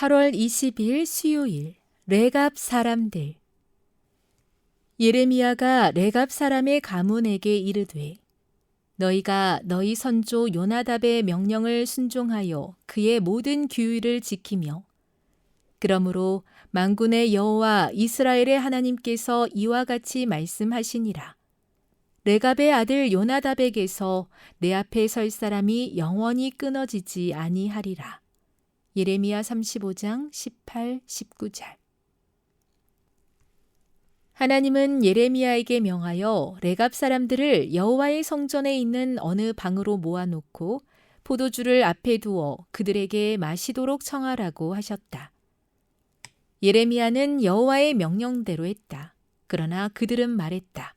8월 20일 수요일 레갑 사람들. 예레미야가 레갑 사람의 가문에게 이르되 너희가 너희 선조 요나답의 명령을 순종하여 그의 모든 규율을 지키며 그러므로 만군의 여호와 이스라엘의 하나님께서 이와 같이 말씀하시니라. 레갑의 아들 요나답에게서 내 앞에 설 사람이 영원히 끊어지지 아니하리라 예레미야 35장 18, 19절 하나님은 예레미야에게 명하여 레갑 사람들을 여호와의 성전에 있는 어느 방으로 모아놓고 포도주를 앞에 두어 그들에게 마시도록 청하라고 하셨다. 예레미야는 여호와의 명령대로 했다. 그러나 그들은 말했다.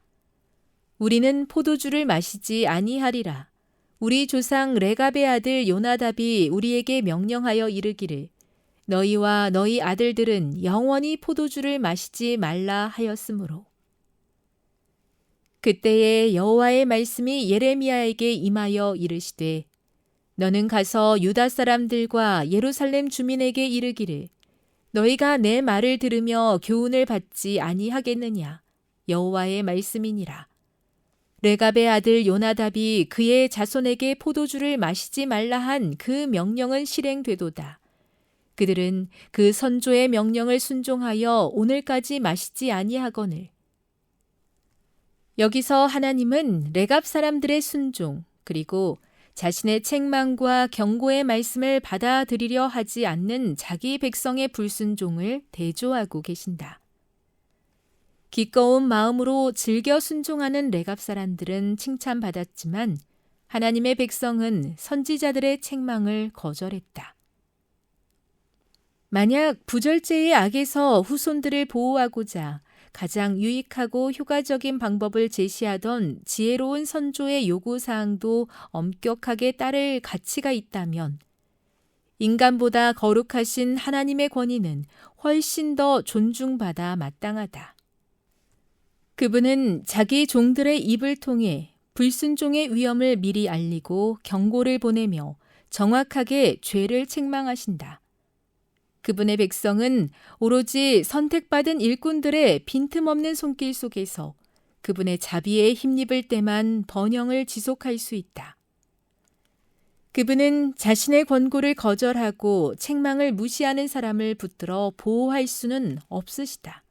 우리는 포도주를 마시지 아니하리라. 우리 조상 레갑의 아들 요나답이 우리에게 명령하여 이르기를 너희와 너희 아들들은 영원히 포도주를 마시지 말라 하였으므로. 그때에 여호와의 말씀이 예레미야에게 임하여 이르시되 너는 가서 유다 사람들과 예루살렘 주민에게 이르기를 너희가 내 말을 들으며 교훈을 받지 아니하겠느냐? 여호와의 말씀이니라 레갑의 아들 요나답이 그의 자손에게 포도주를 마시지 말라 한 그 명령은 실행되도다. 그들은 그 선조의 명령을 순종하여 오늘까지 마시지 아니하거늘. 여기서 하나님은 레갑 사람들의 순종 그리고 자신의 책망과 경고의 말씀을 받아들이려 하지 않는 자기 백성의 불순종을 대조하고 계신다. 기꺼운 마음으로 즐겨 순종하는 레갑 사람들은 칭찬받았지만 하나님의 백성은 선지자들의 책망을 거절했다. 만약 부절제의 악에서 후손들을 보호하고자 가장 유익하고 효과적인 방법을 제시하던 지혜로운 선조의 요구사항도 엄격하게 따를 가치가 있다면 인간보다 거룩하신 하나님의 권위는 훨씬 더 존중받아 마땅하다. 그분은 자기 종들의 입을 통해 불순종의 위험을 미리 알리고 경고를 보내며 정확하게 죄를 책망하신다. 그분의 백성은 오로지 선택받은 일꾼들의 빈틈없는 손길 속에서 그분의 자비에 힘입을 때만 번영을 지속할 수 있다. 그분은 자신의 권고를 거절하고 책망을 무시하는 사람을 붙들어 보호할 수는 없으시다.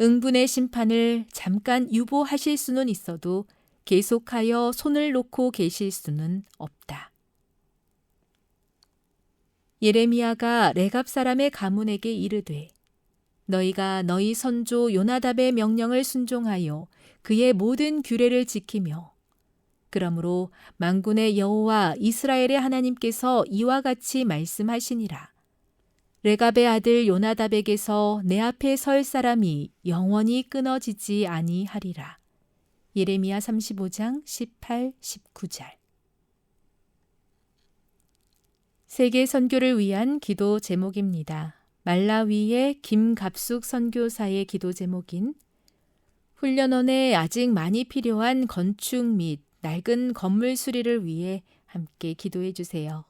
응분의 심판을 잠깐 유보하실 수는 있어도 계속하여 손을 놓고 계실 수는 없다. 예레미야가 레갑 사람의 가문에게 이르되 너희가 너희 선조 요나답의 명령을 순종하여 그의 모든 규례를 지키며 그러므로 만군의 여호와 이스라엘의 하나님께서 이와 같이 말씀하시니라 레갑의 아들 요나답에게서 내 앞에 설 사람이 영원히 끊어지지 아니하리라. 예레미야 35장 18, 19절 세계 선교를 위한 기도 제목입니다. 말라위의 김갑숙 선교사의 기도 제목인 훈련원에 아직 많이 필요한 건축 및 낡은 건물 수리를 위해 함께 기도해 주세요.